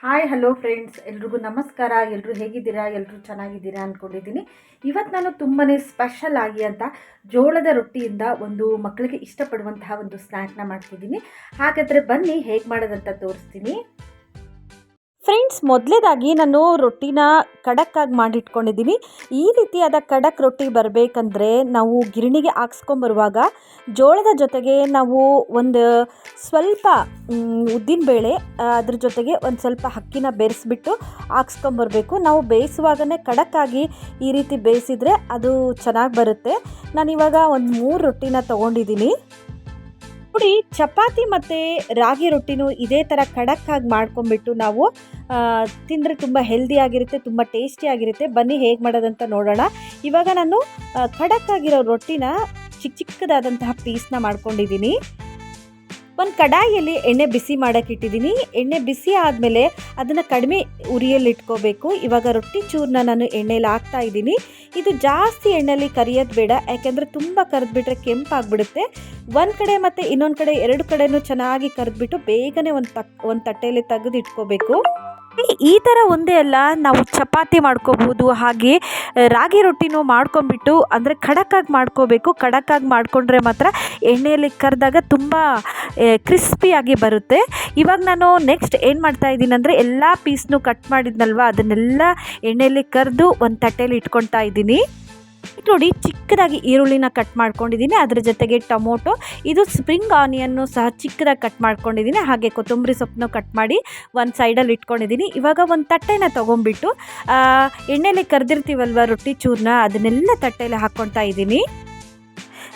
Hi hello friends ಎಲ್ರಿಗೂ ನಮಸ್ಕಾರ. ಎಲ್ಲರೂ ಹೇಗಿದ್ದೀರಾ? ಎಲ್ಲರೂ ಚೆನ್ನಾಗಿದ್ದೀರಾ ಅಂದ್ಕೊಂಡಿದ್ದೀನಿ ಇವತ್ತು ನಾನು ತುಂಬಾ ಸ್ಪೆಷಲ್ ಆಗಿ ಅಂತ ಜೋಳದ ರೊಟ್ಟಿಯಿಂದ ಒಂದು ಮಕ್ಕಳಿಗೆ ಇಷ್ಟಪಡುವಂತಹ ಒಂದು ಸ್ನ್ಯಾಕ್ನ ಮಾಡ್ತಿದ್ದೀನಿ. ಹಾಗಾದರೆ ಬನ್ನಿ, ಹೇಗೆ ಮಾಡೋದಂತ ತೋರಿಸ್ತೀನಿ. ಫ್ರೆಂಡ್ಸ್, ಮೊದಲೇದಾಗಿ ನಾನು ರೊಟ್ಟಿನ ಖಡಕ್ಕಾಗಿ ಮಾಡಿಟ್ಕೊಂಡಿದ್ದೀನಿ. ಈ ರೀತಿಯಾದ ಖಡಕ್ ರೊಟ್ಟಿ ಬರಬೇಕಂದ್ರೆ ನಾವು ಗಿರಣಿಗೆ ಹಾಕ್ಸ್ಕೊಂಬರುವಾಗ ಜೋಳದ ಜೊತೆಗೆ ನಾವು ಒಂದು ಸ್ವಲ್ಪ ಉದ್ದಿನಬೇಳೆ ಅದ್ರ ಜೊತೆಗೆ ಒಂದು ಸ್ವಲ್ಪ ಅಕ್ಕಿನ ಬೆರೆಸ್ಬಿಟ್ಟು ಹಾಕ್ಸ್ಕೊಂಬರ್ಬೇಕು. ನಾವು ಬೇಯಿಸುವಾಗನೇ ಖಡಕ್ಕಾಗಿ ಈ ರೀತಿ ಬೇಯಿಸಿದರೆ ಅದು ಚೆನ್ನಾಗಿ ಬರುತ್ತೆ. ನಾನಿವಾಗ ಒಂದು ಮೂರು ರೊಟ್ಟಿನ ತೊಗೊಂಡಿದ್ದೀನಿ. ನೋಡಿ ಚಪಾತಿ ಮತ್ತು ರಾಗಿ ರೊಟ್ಟಿನೂ ಇದೇ ಥರ ಖಡಕ್ಕಾಗಿ ಮಾಡ್ಕೊಂಬಿಟ್ಟು ನಾವು ತಿಂದರೆ ತುಂಬ ಹೆಲ್ದಿ ಆಗಿರುತ್ತೆ, ತುಂಬ ಟೇಸ್ಟಿ ಆಗಿರುತ್ತೆ. ಬನ್ನಿ ಹೇಗೆ ಮಾಡೋದಂತ ನೋಡೋಣ. ಇವಾಗ ನಾನು ಖಡಕ್ಕಾಗಿರೋ ರೊಟ್ಟಿನ ಚಿಕ್ಕ ಚಿಕ್ಕದಾದಂತಹ ಪೀಸ್ನ ಮಾಡ್ಕೊಂಡಿದ್ದೀನಿ. ಒಂದು ಕಡಾಯಿಯಲ್ಲಿ ಎಣ್ಣೆ ಬಿಸಿ ಮಾಡೋಕ್ಕೆ ಇಟ್ಟಿದ್ದೀನಿ. ಎಣ್ಣೆ ಬಿಸಿ ಆದಮೇಲೆ ಅದನ್ನು ಕಡಿಮೆ ಉರಿಯಲ್ಲಿ ಇಟ್ಕೋಬೇಕು. ಇವಾಗ ರೊಟ್ಟಿ ಚೂರನ್ನ ನಾನು ಎಣ್ಣೆಲಿ ಹಾಕ್ತಾ ಇದ್ದೀನಿ. ಇದು ಜಾಸ್ತಿ ಎಣ್ಣೆಯಲ್ಲಿ ಕರಿಯೋದು ಬೇಡ, ಯಾಕೆಂದರೆ ತುಂಬ ಕರೆದ್ಬಿಟ್ರೆ ಕೆಂಪಾಗ್ಬಿಡುತ್ತೆ. ಒಂದು ಕಡೆ ಮತ್ತು ಇನ್ನೊಂದು ಕಡೆ ಎರಡು ಕಡೆನೂ ಚೆನ್ನಾಗಿ ಕರೆದ್ಬಿಟ್ಟು ಬೇಗನೆ ಒಂದು ತಕ್ ಒಂದು ತಟ್ಟೆಯಲ್ಲಿ ತೆಗೆದು ಇಟ್ಕೋಬೇಕು ಈ ಥರ ಒಂದೇ ಅಲ್ಲ, ನಾವು ಚಪಾತಿ ಮಾಡ್ಕೋಬಹುದು, ಹಾಗೆ ರಾಗಿ ರೊಟ್ಟಿನೂ ಮಾಡ್ಕೊಂಬಿಟ್ಟು ಅಂದರೆ ಖಡಕ್ಕಾಗಿ ಮಾಡ್ಕೋಬೇಕು, ಖಡಕ್ಕಾಗಿ ಮಾಡಿಕೊಂಡ್ರೆ ಮಾತ್ರ ಎಣ್ಣೆಯಲ್ಲಿ ಕರೆದಾಗ ತುಂಬ ಕ್ರಿಸ್ಪಿಯಾಗಿ ಬರುತ್ತೆ. ಇವಾಗ ನಾನು ನೆಕ್ಸ್ಟ್ ಏನು ಮಾಡ್ತಾ ಇದ್ದೀನಿ ಅಂದರೆ, ಎಲ್ಲ ಪೀಸ್ನು ಕಟ್ ಮಾಡಿದ್ನಲ್ವ, ಅದನ್ನೆಲ್ಲ ಎಣ್ಣೆಯಲ್ಲಿ ಕರೆದು ಒಂದು ತಟ್ಟೆಯಲ್ಲಿ ಇಟ್ಕೊಳ್ತಾ ಇದ್ದೀನಿ. ನೋಡಿ, ಚಿಕ್ಕದಾಗಿ ಈರುಳ್ಳಿನ ಕಟ್ ಮಾಡ್ಕೊಂಡಿದ್ದೀನಿ. ಅದ್ರ ಜೊತೆಗೆ ಟೊಮೊಟೊ, ಇದು ಸ್ಪ್ರಿಂಗ್ ಆನಿಯನ್ನು ಸಹ ಚಿಕ್ಕದಾಗಿ ಕಟ್ ಮಾಡ್ಕೊಂಡಿದ್ದೀನಿ. ಹಾಗೆ ಕೊತ್ತಂಬರಿ ಸೊಪ್ಪನ್ನು ಕಟ್ ಮಾಡಿ ಒಂದು ಸೈಡಲ್ಲಿ ಇಟ್ಕೊಂಡಿದ್ದೀನಿ. ಇವಾಗ ಒಂದು ತಟ್ಟೆನ ತೊಗೊಂಬಿಟ್ಟು ಎಣ್ಣೆಲಿ ಕರೆದಿರ್ತೀವಲ್ವ ರೊಟ್ಟಿ ಚೂರನ್ನ ಅದನ್ನೆಲ್ಲ ತಟ್ಟೆಯಲ್ಲಿ ಹಾಕ್ಕೊಳ್ತಾ ಇದ್ದೀನಿ.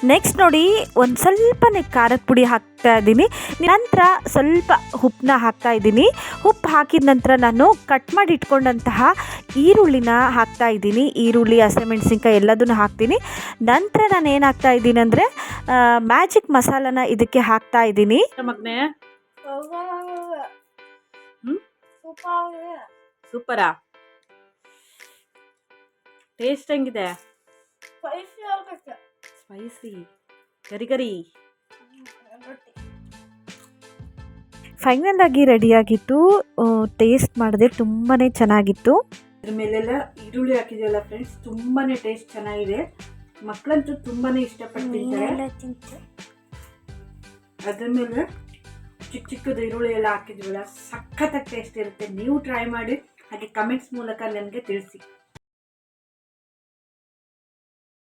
ನೆಕ್ಸ್ಟ್ ನೋಡಿ ಒಂದು ಸ್ವಲ್ಪನೇ ಖಾರದ ಪುಡಿ ಹಾಕ್ತಾ ಇದ್ದೀನಿ. ನಂತರ ಸ್ವಲ್ಪ ಉಪ್ಪನ್ನ ಹಾಕ್ತಾ ಇದ್ದೀನಿ. ಉಪ್ಪು ಹಾಕಿದ ನಂತರ ನಾನು ಕಟ್ ಮಾಡಿ ಇಟ್ಕೊಂಡಂತಹ ಈರುಳ್ಳಿನ ಹಾಕ್ತಾ ಇದ್ದೀನಿ. ಈರುಳ್ಳಿ ಹಸಿಮೆಣ್ಸಿನ್ಕಾಯಿ ಎಲ್ಲದನ್ನು ಹಾಕ್ತೀನಿ. ನಂತರ ನಾನು ಏನು ಹಾಕ್ತಾ ಇದ್ದೀನಿ ಅಂದರೆ ಮ್ಯಾಜಿಕ್ ಮಸಾಲನ ಇದಕ್ಕೆ ಹಾಕ್ತಾ ಇದ್ದೀನಿ. ಮಗನೇ? ಸೂಪರಾ. ಟೇಸ್ಟ್ ಹೆಂಗಿದೆ? ಸ್ಪೈಸಿ. ಗರಿ ಗರಿ. ಫೈನಲ್ ಆಗಿ ರೆಡಿಯಾಗಿತ್ತು ಟೇಸ್ಟ್ ಮಾಡಿದೆ. ತುಂಬಾ ಚೆನ್ನಾಗಿತ್ತು. ಇದ್ರ ಮೇಲೆಲ್ಲ ಈರುಳ್ಳಿ ಹಾಕಿದೆಯಲ್ಲ ಫ್ರೆಂಡ್ಸ್ ತುಂಬಾ ಟೇಸ್ಟ್ ಚೆನ್ನಾಗಿದೆ. ಮಕ್ಕಳಂತೂ ತುಂಬಾ ಇಷ್ಟಪಟ್ಟು ತಿಂತಾರೆ ಅದ್ರ ಮೇಲೆ ಚಿಕ್ಕ ಚಿಕ್ಕದು ಈರುಳ್ಳಿ ಎಲ್ಲ ಹಾಕಿದ್ವಲ್ಲ ಸಖತ್ತಾಗಿ ಟೇಸ್ಟ್ ಇರುತ್ತೆ. ನೀವು ಟ್ರೈ ಮಾಡಿ ಹಾಗೆ ಕಮೆಂಟ್ಸ್ ಮೂಲಕ ನನಗೆ ತಿಳಿಸಿ.